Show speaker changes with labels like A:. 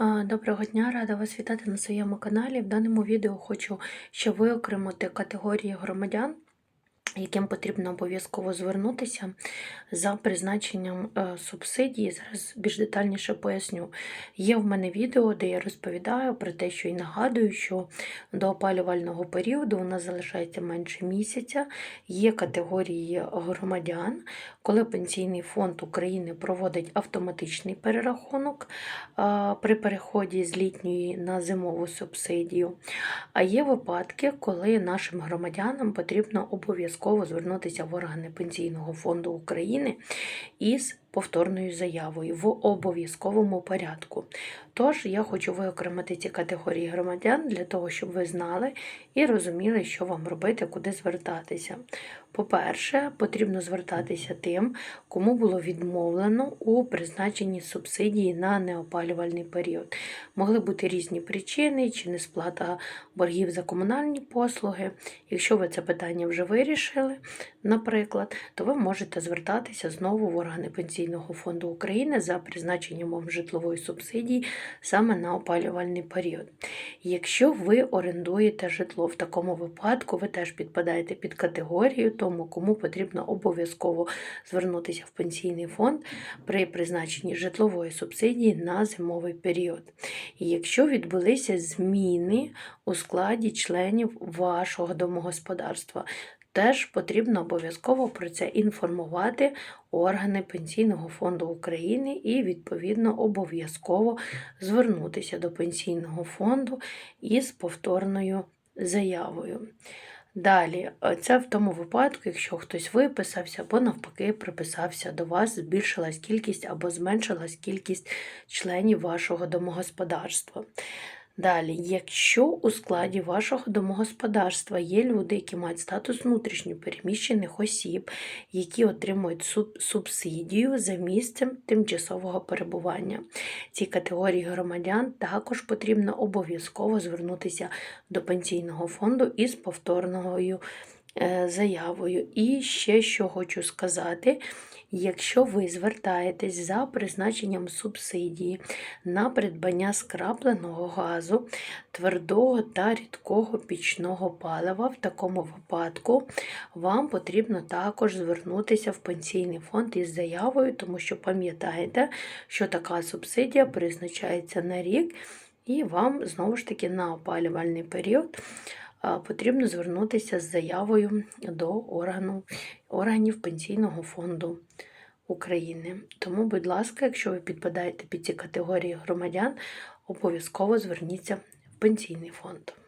A: Доброго дня, рада вас вітати на своєму каналі. В даному відео хочу ще виокремити категорії громадян, яким потрібно обов'язково звернутися за призначенням е, субсидії. Зараз більш детальніше поясню. Є в мене відео, де я розповідаю про те, що і нагадую, що до опалювального періоду у нас залишається менше місяця. Є категорії громадян, коли Пенсійний фонд України проводить автоматичний перерахунок при переході з літньої на зимову субсидію. А є випадки, коли нашим громадянам потрібно обов'язково звернутися в органи Пенсійного фонду України із повторною заявою в обов'язковому порядку. Тож я хочу виокремити ці категорії громадян для того, щоб ви знали і розуміли, що вам робити, куди звертатися. По-перше, потрібно звертатися тим, кому було відмовлено у призначенні субсидії на неопалювальний період. Могли бути різні причини, чи несплата боргів за комунальні послуги. Якщо ви це питання вже вирішили, наприклад, то ви можете звертатися знову в органи Пенсійного фонду України за призначенням житлової субсидії саме на опалювальний період. Якщо ви орендуєте житло в такому випадку, ви теж підпадаєте під категорію, тому кому потрібно обов'язково звернутися в пенсійний фонд при призначенні житлової субсидії на зимовий період. І якщо відбулися зміни у складі членів вашого домогосподарства, Теж потрібно обов'язково про це інформувати органи Пенсійного фонду України і, відповідно, обов'язково звернутися до Пенсійного фонду із повторною заявою. Далі, це в тому випадку, якщо хтось виписався або навпаки приписався до вас, збільшилась кількість або зменшилась кількість членів вашого домогосподарства. Далі, якщо у складі вашого домогосподарства є люди, які мають статус внутрішньо переміщених осіб, які отримують субсидію за місцем тимчасового перебування, ці категорії громадян також потрібно обов'язково звернутися до пенсійного фонду із повторною заявою. І ще що хочу сказати. Якщо ви звертаєтесь за призначенням субсидії на придбання скрапленого газу, твердого та рідкого пічного палива, в такому випадку вам потрібно також звернутися в пенсійний фонд із заявою, тому що пам'ятаєте, що така субсидія призначається на рік, і вам знову ж таки на опалювальний період потрібно звернутися з заявою до органу, органів Пенсійного фонду України. Тому, будь ласка, якщо ви підпадаєте під ці категорії громадян, обов'язково зверніться в пенсійний фонд.